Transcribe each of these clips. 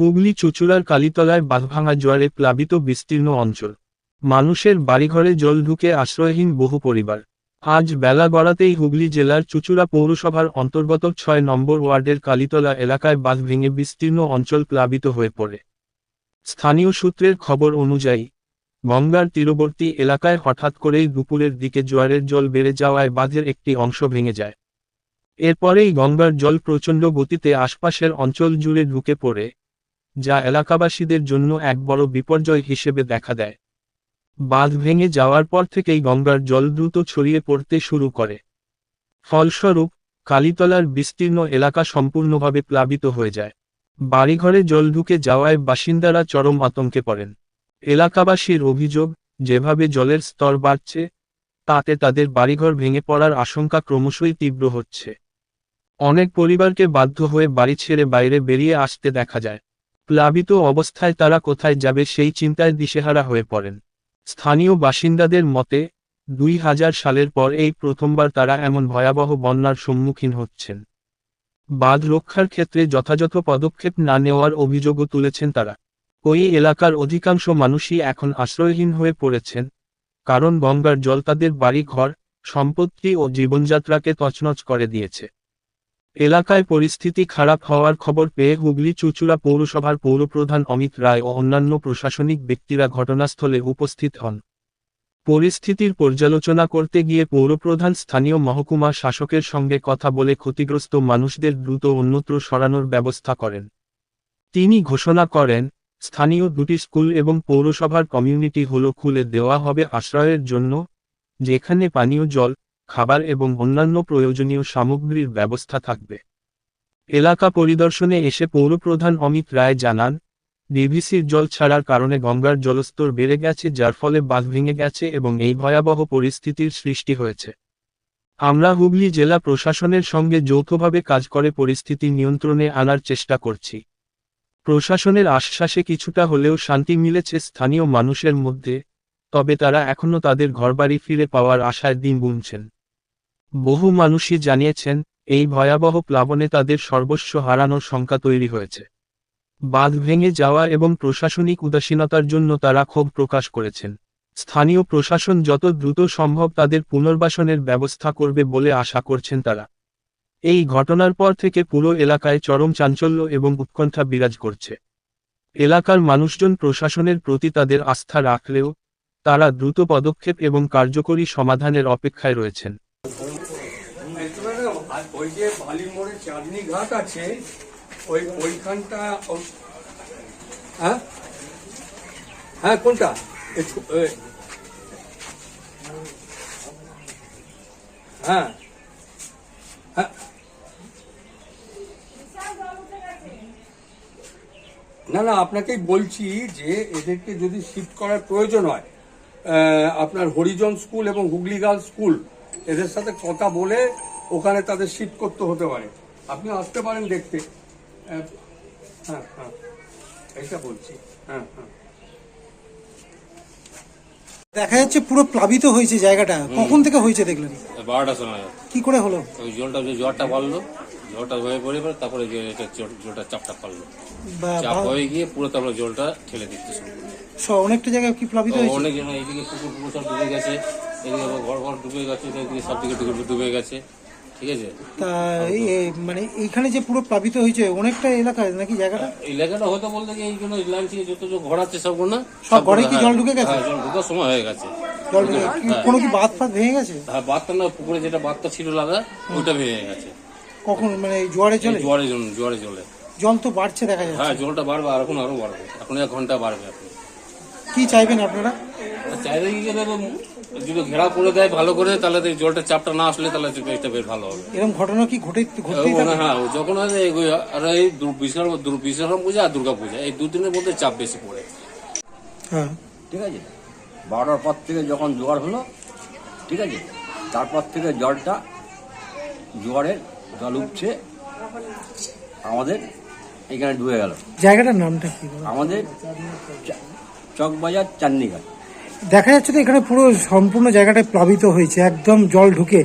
হুগলি চুচুড়ার কালীতলায় বাঁধভাঙা জোয়ারে প্লাবিত বিস্তীর্ণ অঞ্চল। মানুষের বাড়িঘরে জল ঢুকে আশ্রয়হীন বহু পরিবার। আজ বেলা গড়াতেই হুগলি জেলার চুচুড়া পৌরসভার অন্তর্গত ছয় নম্বর ওয়ার্ডের কালীতলা এলাকায় বাঁধ ভেঙে বিস্তীর্ণ অঞ্চল প্লাবিত হয়ে পড়ে। স্থানীয় সূত্রের খবর অনুযায়ী, গঙ্গার তীরবর্তী এলাকায় হঠাৎ করেই দুপুরের দিকে জোয়ারের জল বেড়ে যাওয়ায় বাঁধের একটি অংশ ভেঙে যায়। এরপরেই গঙ্গার জল প্রচণ্ড গতিতে আশপাশের অঞ্চল জুড়ে ঢুকে পড়ে। যা এলাকাবাসীদের জন্য এক বড় বিপর্যয় হিসেবে দেখা দেয়। বাঁধ ভেঙে যাওয়ার পর থেকেই গঙ্গার জল দ্রুত ছড়িয়ে পড়তে শুরু করে। ফলস্বরূপ, কালীতলার বিস্তীর্ণ এলাকা সম্পূর্ণভাবে প্লাবিত হয়ে যায়। বাড়িঘরে জল ঢুকে যাওয়ায় বাসিন্দারা চরম আতঙ্কে পড়েন। এলাকাবাসীর অভিযোগ, যেভাবে জলের স্তর বাড়ছে, তাতে তাদের বাড়িঘর ভেঙে পড়ার আশঙ্কা ক্রমশই তীব্র হচ্ছে। অনেক পরিবারকে বাধ্য হয়ে বাড়ি ছেড়ে বাইরে বেরিয়ে আসতে দেখা যায়। প্লাবিত অবস্থায় তারা কোথায় যাবে সেই চিন্তায় দিশেহারা হয়ে পড়েন। স্থানীয় বাসিন্দাদের মতে, দুই হাজার সালের পর এই প্রথমবার তারা এমন ভয়াবহ বন্যার সম্মুখীন হচ্ছেন। বাঁধ রক্ষার ক্ষেত্রে যথাযথ পদক্ষেপ না নেওয়ার অভিযোগও তুলেছেন তারা। ওই এলাকার অধিকাংশ মানুষই এখন আশ্রয়হীন হয়ে পড়েছেন, কারণ গঙ্গার জল তাদের বাড়ি ঘর সম্পত্তি ও জীবনযাত্রাকে তছনছ করে দিয়েছে। এলাকায় পরিস্থিতি খারাপ হওয়ার খবর পেয়ে হুগলি চুচুড়া পৌরসভার পৌরপ্রধান অমিত রায় ও অন্যান্য প্রশাসনিক ব্যক্তিরা ঘটনাস্থলে উপস্থিত হন। পরিস্থিতির পর্যালোচনা করতে গিয়ে পৌরপ্রধান স্থানীয় মহকুমা শাসকের সঙ্গে কথা বলে ক্ষতিগ্রস্ত মানুষদের দ্রুত অন্যত্র সরানোর ব্যবস্থা করেন। তিনি ঘোষণা করেন, স্থানীয় দুটি স্কুল এবং পৌরসভার কমিউনিটি হল খুলে দেওয়া হবে আশ্রয়ের জন্য, যেখানে পানীয় জল খাবার এবং অন্যান্য প্রয়োজনীয় সামগ্রীর ব্যবস্থা থাকবে। এলাকা পরিদর্শনে এসে পৌরপ্রধান অমিত রায় জানান, ডিভিসির জল ছাড়ার কারণে গঙ্গার জলস্তর বেড়ে গেছে, যার ফলে বাঁধ ভেঙে গেছে এবং এই ভয়াবহ পরিস্থিতির সৃষ্টি হয়েছে। আমরা হুগলি জেলা প্রশাসনের সঙ্গে যৌথভাবে কাজ করে পরিস্থিতি নিয়ন্ত্রণে আনার চেষ্টা করছি। প্রশাসনের আশ্বাসে কিছুটা হলেও শান্তি মিলেছে স্থানীয় মানুষের মধ্যে, তবে তারা এখনও তাদের ঘরবাড়ি ফিরে পাওয়ার আশায় দিন গুনছেন। বহু মানুষই জানিয়েছেন, এই ভয়াবহ প্লাবনে তাদের সর্বস্ব হারানোর শঙ্কা তৈরি হয়েছে। বাঁধ ভেঙে যাওয়া এবং প্রশাসনিক উদাসীনতার জন্য তারা ক্ষোভ প্রকাশ করেছেন। স্থানীয় প্রশাসন যত দ্রুত সম্ভব তাদের পুনর্বাসনের ব্যবস্থা করবে বলে আশা করছেন তারা। এই ঘটনার পর থেকে পুরো এলাকায় চরম চাঞ্চল্য এবং উৎকণ্ঠা বিরাজ করছে। এলাকার মানুষজন প্রশাসনের প্রতি তাদের আস্থা রাখলেও, তারা দ্রুত পদক্ষেপ এবং কার্যকরী সমাধানের অপেক্ষায় রয়েছেন। আর ওই যে বালি মোড়ে চাঁদনি ঘাট আছে, ওই ওইখানটা হ্যাঁ? হ্যাঁ কোনটা? হ্যাঁ। হ্যাঁ। না না, আপনাকেই বলছি যে এদেরকে যদি শিফট করার প্রয়োজন হয় আপনার হরিজন স্কুল এবং হুগলি গার্লস স্কুল, এদের সাথে কথা বলে ওখানে তাদের শিফট করতে হতে পারে। আপনি আসতে পারেন দেখতে। হ্যাঁ হ্যাঁ। এটা বলছি। হ্যাঁ হ্যাঁ। দেখা যাচ্ছে পুরো প্লাবিত হয়েছে জায়গাটা। কখন থেকে হয়েছে দেখলেন? বারোটার সময়। কি করে হলো? ওই জলটা যে জ্বরটা বাড়লো জ্বরটা হয়ে পড়ে পরে তারপরে জলটা চাপটা পারল চাপ হয়ে গিয়ে পুরো তারপরে জলটা ঠেলে দিচ্ছে শুরু করল। অনেকটা জায়গায় কি প্লাবিত হয়েছে? অনেক জন এইদিকে পুকুর পুকুর সব ডুবে গেছে। এদিকে ঘর ঘর ডুবে গেছে এদিকে সব দিকে ডুবে গেছে। ঠিক আছে? তা এই- মানে এইখানে যে পুরো প্লাবিত হয়েছে অনেকটা নাকি জায়গাটা? হয়তো বলতে কি এইগুলো লাইন থেকে যত ঘর আছে সব না সব ঘরে কি জল ঢুকে গেছে? হ্যাঁ জল ঢুকার সময় হয়ে গেছে। জল ঢুকে- কোনো কি বাঁধ ফাঁধ ভেঙে গেছে? হ্যাঁ না পুকুরে যেটা বাদটা ছিল লাগা ওইটা ভেঙে গেছে। কখন মানে জোয়ারে চলে? জোয়ারে জল জোয়ারে জলে জল তো বাড়ছে দেখা যাচ্ছে। হ্যাঁ জলটা বাড়বে আর এখন আরও বাড়বে। এখন এক ঘণ্টা বাড়বে এখন। কি চাইবেন আপনারা? চাইলে কি যদি ঘেরাও করে দেয় ভালো করে তাহলে এই জলটা চাপটা না আসলে তাহলে এটা বেশ ভালো হবে। এরকম ঘটনা কি ঘটে ঘটতেই ও হ্যাঁ যখন আর এই বিশ্বকর্মা বিশ্বকর্মা পূজা আর দুর্গা পূজা এই দুদিনের মধ্যে চাপ বেশি পড়ে। হ্যাঁ। ঠিক আছে? বারোটার পর থেকে যখন জোয়ার হলো ঠিক আছে? তারপর থেকে জলটা জোয়ারের জল উঠছে আমাদের এখানে ডুবে গেল। জায়গাটার নামটা কি আমাদের চকবাজার চান্দিঘাট। দেখা যাচ্ছে তো এখানে পুরো সম্পূর্ণ জায়গাটা প্লাবিত হয়েছে একদম জল ঢুকে।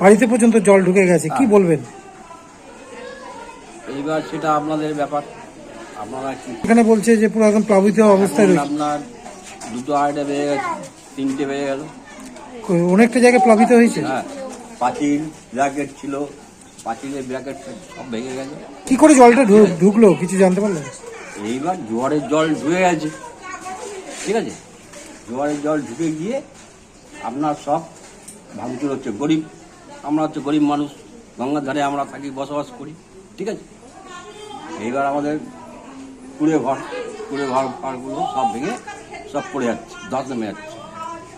বাড়িতে পর্যন্ত জল ঢুকে গেছে কি বলবেন? এইবার সেটা আপনাদের ব্যাপার। আপনারা কি এখানে বলছে যে পুরো একদম প্লাবিত অবস্থায় রয়েছে। আপনার দুটো আড়াইটা বেড়ে গেছে তিনটে বেড়ে গেল। অনেকটা জায়গায় প্লাবিত হয়েছে? হ্যাঁ পাঁচিল ব্র্যাকেট ছিল পাঁচিলের ব্র্যাকেট সব ভেঙে গেছে। কি করে জলটা ঢুকলো কিছু জানতে পারলেন? এইবার জোয়ারের জল ঢুকে গেছে। ঠিক আছে? জোয়ারের জল ঢুকে গিয়ে আপনার সব ভাঙচুর হচ্ছে। গরিব আমরা হচ্ছে গরিব মানুষ গঙ্গার ধারে আমরা থাকি বসবাস করি ঠিক আছে? এইবার আমাদের কুড়ে ঘর কুড়ে ঘর ঘরগুলো সব ভেঙে সব পড়ে যাচ্ছে দশ নেমে যাচ্ছে।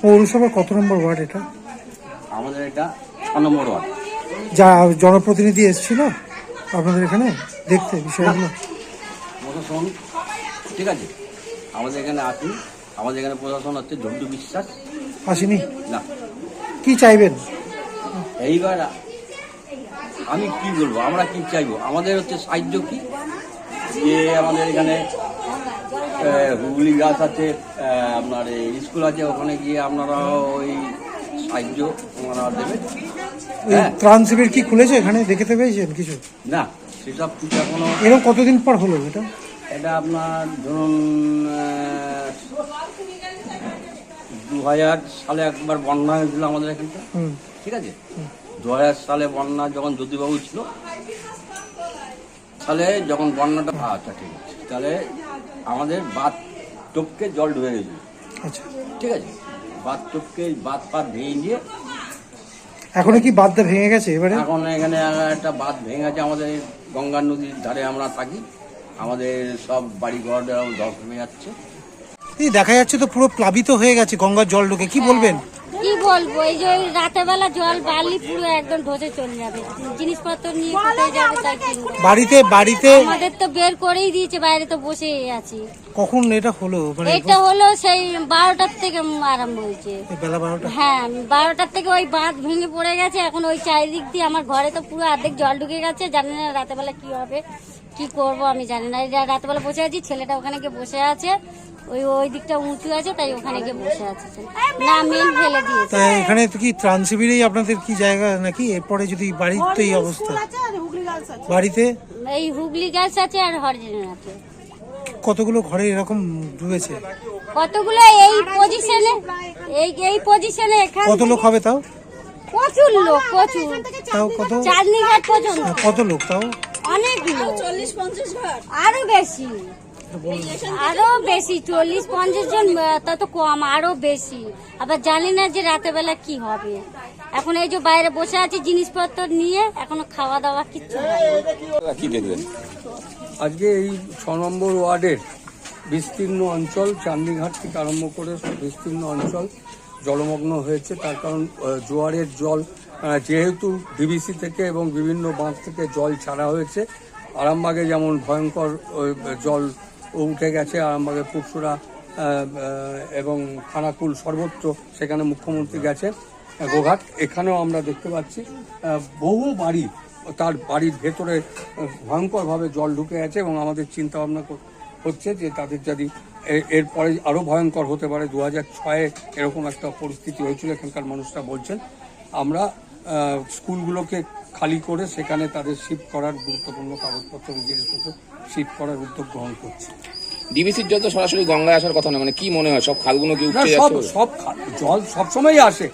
পৌরসভার কত নম্বর ওয়ার্ড এটা? আমাদের এটা ছ নম্বর ওয়ার্ড। যা জনপ্রতিনিধি এসেছিল আপনাদের এখানে দেখতে বিষয়গুলো। প্রশাসন ঠিক আছে? আমাদের এখানে আসি আমাদের এখানে প্রশাসন হচ্ছে ঝন্টু বিশ্বাস। আসেনি না। কি চাইবেন? এইবার আমি কি বলব? আমরা কি চাইব? আমাদের হচ্ছে সাহায্য কি? যে আমাদের এখানে হুগলি গাছ আছে আপনার এই স্কুল আছে ওখানে গিয়ে আপনারা ওই সাহায্য ওনারা দেবে ওই হ্যাঁ। ত্রাণ শিবির কি খুলেছে এখানে? দেখতে পেয়েছেন কিছু? না এখনও এরকম কতদিন পর হলো এটা? এটা আপনার ধরুন দু হাজার সালে একবার বন্যা হয়েছিল আমাদের এখানটা। ঠিক আছে? দু হাজার সালে বন্যা যখন জ্যোতিবাবু ছিল তাহলে যখন বন্যাটা আচ্ছা ঠিক আছে। তাহলে আমাদের বাদ টপকে জল ঢুকে গেছিল। আচ্ছা। ঠিক আছে? বাদ টপকে বাদ পাত ভেঙে গিয়ে এখনও কি বাদটা ভেঙে গেছে এবারে? এখন এখানে একটা বাঁধ ভেঙে গেছে আমাদের গঙ্গা নদীর ধারে আমরা থাকি। আমাদের সব বাড়ি ঘর ধস হয়ে যাচ্ছে। এই দেখা যাচ্ছে তো পুরো প্লাবিত হয়ে গেছে গঙ্গার জল ঢুকে। কি বলবেন? কি বলব এই যে ওই রাতের বেলা জল বাড়লি পুরো একদম ধসে চলে যাবে। জিনিসপত্র নিয়ে কোথায় যাবে তাই বাড়িতে বাড়িতে আমাদের তো বের করেই দিয়েছে বাইরে তো বসেই আছি। কখন এটা হলো? মানে এটা হলো সেই বারোটার থেকে আরম্ভ হয়েছে। এই বেলা বারোটা? হ্যাঁ বারোটার থেকে ওই বাঁধ ভেঙে পড়ে গেছে। এখন ওই চারিদিক দিয়ে আমার ঘরে তো পুরো অর্ধেক জল ঢুকে গেছে। জানি না রাতের বেলা কি হবে। কি করব আমি জানি না। এই যে রাতের বসে আছি ছেলেটা ওখানে গিয়ে বসে আছে। ওই ওই দিকটা উঁচু আছে তাই ওখানে গিয়ে বসে আছে। না মেন ফেলে দিয়েছে। তা এখানে তো কি ত্রাণ শিবিরেই আপনাদের কি জায়গা নাকি? এরপরে যদি বাড়িতে এই অবস্থা। বাড়িতে? এই হুগলি গাছ আছে আর হরজেন আছে। কতগুলো ঘরে এরকম ডুবেছে কতগুলো এই পজিশনে এই এই পজিশনে এখানে কত লোক হবে তাও? প্রচুর লোক প্রচুর। তাও কত? চাঁদনি ঘাট পর্যন্ত কত লোক তাও? অনেক লোক আরও বেশি। আরও বেশি চল্লিশ পঞ্চাশ জন তত কম আরও বেশি। আবার জানি না যে বেলা কি হবে। এখন এই যে বাইরে বসে আছি জিনিসপত্র নিয়ে এখনও খাওয়া দাওয়া কিচ্ছু কি দেখবেন আজকে এই ছ নম্বর ওয়ার্ডের বিস্তীর্ণ অঞ্চল চান্দিঘাট থেকে আরম্ভ করে বিস্তীর্ণ অঞ্চল জলমগ্ন হয়েছে। তার কারণ জোয়ারের জল যেহেতু ডিবিসি থেকে এবং বিভিন্ন বাঁধ থেকে জল ছাড়া হয়েছে, আরামবাগে যেমন ভয়ঙ্কর জল উঠে গেছে, আরামবাগে পুরসুরা এবং খানাকুল সর্বত্র সেখানে মুখ্যমন্ত্রী গেছে গোঘাট। এখানেও আমরা দেখতে পাচ্ছি বহু বাড়ি, তার বাড়ির ভেতরে ভয়ঙ্করভাবে জল ঢুকে গেছে এবং আমাদের চিন্তা ভাবনা হচ্ছে যে তাদের যদি এরপরে আরও ভয়ঙ্কর হতে পারে। দু হাজার ছয়ে এরকম একটা পরিস্থিতি হয়েছিল, এখানকার মানুষরা বলছেন। আমরা স্কুলগুলোকে খালি করে সেখানে তাদের শিফট করার গুরুত্বপূর্ণ কাগজপত্র জিনিসপত্র শিফট করার উদ্যোগ গ্রহণ করছে। ডিবিসির জল তো সরাসরি গঙ্গায় আসার কথা না মানে কি মনে হয়? সব খালগুলো কি উঠে সব যাচ্ছে? সব জল সবসময় আসে।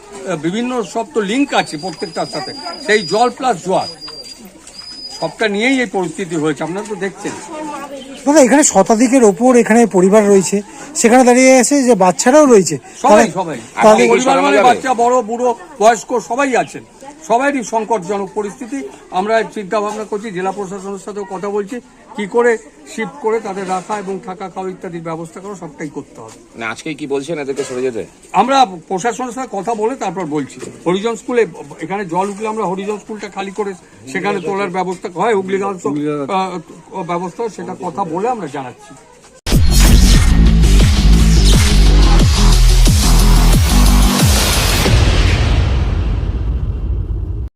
বিভিন্ন সব তো লিঙ্ক আছে প্রত্যেকটার সাথে। সেই জল প্লাস জোয়ার। সবটা নিয়েই এই পরিস্থিতি হয়েছে আপনারা তো দেখছেন। দাদা এখানে শতাধিকের ওপর এখানে পরিবার রয়েছে। সেখানে দাঁড়িয়ে আছে যে বাচ্চারাও রয়েছে। সবাই সবাই। পরিবার মানে বাচ্চা বড় বুড়ো বয়স্ক সবাই আছেন। সবারই সংকটজনক পরিস্থিতি। আমরা চিন্তা ভাবনা করছি জেলা প্রশাসনের সাথেও কথা বলছি কি করে শিফট করে তাদের রাখা এবং থাকা খাওয়া ইত্যাদির ব্যবস্থা করা সবটাই করতে হবে। মানে আজকে কি বলছেন এদেরকে সরে যেতে? আমরা প্রশাসনের সাথে কথা বলে তারপর বলছি। হরিজন স্কুলে এখানে জল উঠলে আমরা হরিজন স্কুলটা খালি করে সেখানে তোলার ব্যবস্থা হয় হুগলি গার্লস ব্যবস্থা সেটা কথা বলে আমরা জানাচ্ছি।